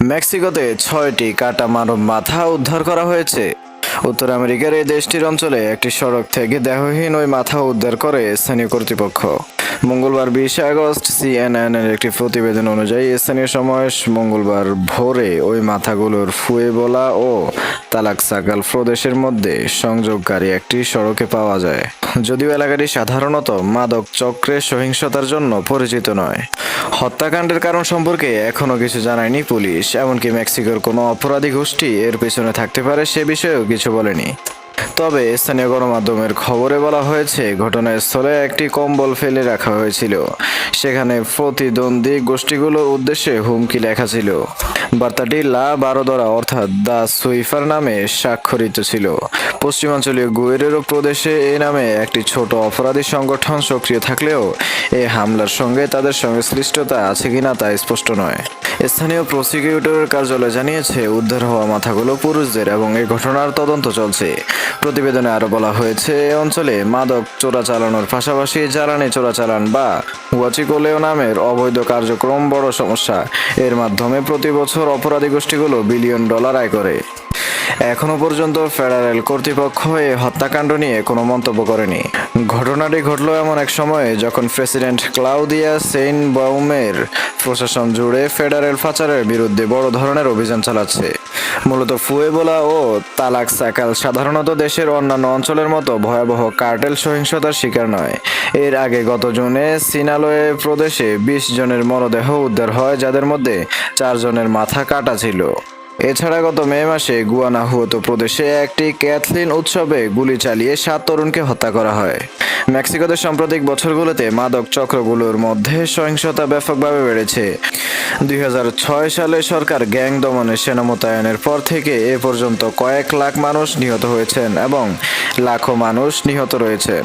মেক্সিকোতে ছয়টি কাটা মানব মাথা উদ্ধার করা হয়েছে। উত্তর আমেরিকার এই দেশটির অঞ্চলে একটি সড়ক থেকে দেহহীন ওই মাথা উদ্ধার করে স্থানীয় কর্তৃপক্ষ। মঙ্গলবার বিশে আগস্ট সিএনএন এর একটি প্রতিবেদন অনুযায়ী স্থানীয় সময় মঙ্গলবার ভোরে ওই মাথাগুলোর ফুয়েবোলা ও তালাকসাকাল প্রদেশের মধ্যে সংযোগকারী একটি সড়কে পাওয়া যায়। যদিও এলাকাটি সাধারণত মাদক চক্রের সহিংসতার জন্য পরিচিত নয়। হত্যাকাণ্ডের কারণ সম্পর্কে এখনও কিছু জানায়নি পুলিশ, এমনকি মেক্সিকোর কোনো অপরাধী গোষ্ঠী এর পেছনে থাকতে পারে সে বিষয়েও কিছু বলেনি। তবে স্থানীয় গণমাধ্যমের খবরে বলা হয়েছে, ঘটনাস্থলে একটি কম্বল ফেলে রাখা হয়েছিল। সেখানে প্রতিদ্বন্দ্বী গোষ্ঠীগুলোর উদ্দেশ্যে হুমকি লেখা ছিল। বার্তাটি লা বারোদরা অর্থাৎ দা সুইফার নামে স্বাক্ষরিত ছিল। পশ্চিমাঞ্চলীয় গুয়েরেরো প্রদেশে এ নামে একটি ছোট অপরাধী সংগঠন সক্রিয় থাকলেও এই হামলার সঙ্গে তাদের সংশ্লিষ্টতা আছে কিনা তা স্পষ্ট নয়। স্থানীয় প্রসিকিউটরের কার্যালয় জানিয়েছে, উদ্ধার হওয়া মাথাগুলো পুরুষদের এবং এই ঘটনার তদন্ত চলছে। প্রতিবেদনে আরও বলা হয়েছে, এ অঞ্চলে মাদক চোরাচালানোর পাশাপাশি জ্বালানি চোরাচালান বা ওয়াচিকোলেও নামের অবৈধ কার্যক্রম বড় সমস্যা। এর মাধ্যমে প্রতি বছর অপরাধী গোষ্ঠীগুলো বিলিয়ন ডলার আয় করে। এখনও পর্যন্ত ফেডারেল কর্তৃপক্ষ এই হত্যাকাণ্ড নিয়ে কোনো মন্তব্য করেনি। ঘটনাটি ঘটলো এমন এক সময়ে যখন প্রেসিডেন্ট ক্লাউদিয়া সেইন বাউমের প্রশাসন জুড়ে ফেডারেল পাচারের বিরুদ্ধে বড় ধরনের অভিযান চালাচ্ছে। মূলত ফুয়েবোলা ও তালাক সাকাল সাধারণত দেশের অন্যান্য অঞ্চলের মতো ভয়াবহ কার্টেল সহিংসতার শিকার নয়। এর আগে গত জুনে সিনালয়ে প্রদেশে বিশ জনের মরদেহ উদ্ধার হয়, যাদের মধ্যে চারজনের মাথা কাটা ছিল। এছাড়া গত মে মাসে গুয়ানাহুয়াতো প্রদেশে একটি ক্যাথলিন উৎসবে গুলি চালিয়ে সাত তরুণকে হত্যা করা হয়। মেক্সিকোতে সাম্প্রতিক বছরগুলোতে মাদক চক্রগুলোর মধ্যে সহিংসতা ব্যাপকভাবে বেড়েছে। দুই হাজার ছয় সালে সরকার গ্যাং দমনে সেনা মোতায়েনের পর থেকে এ পর্যন্ত কয়েক লাখ মানুষ নিহত হয়েছেন এবং লাখো মানুষ নিহত রয়েছেন।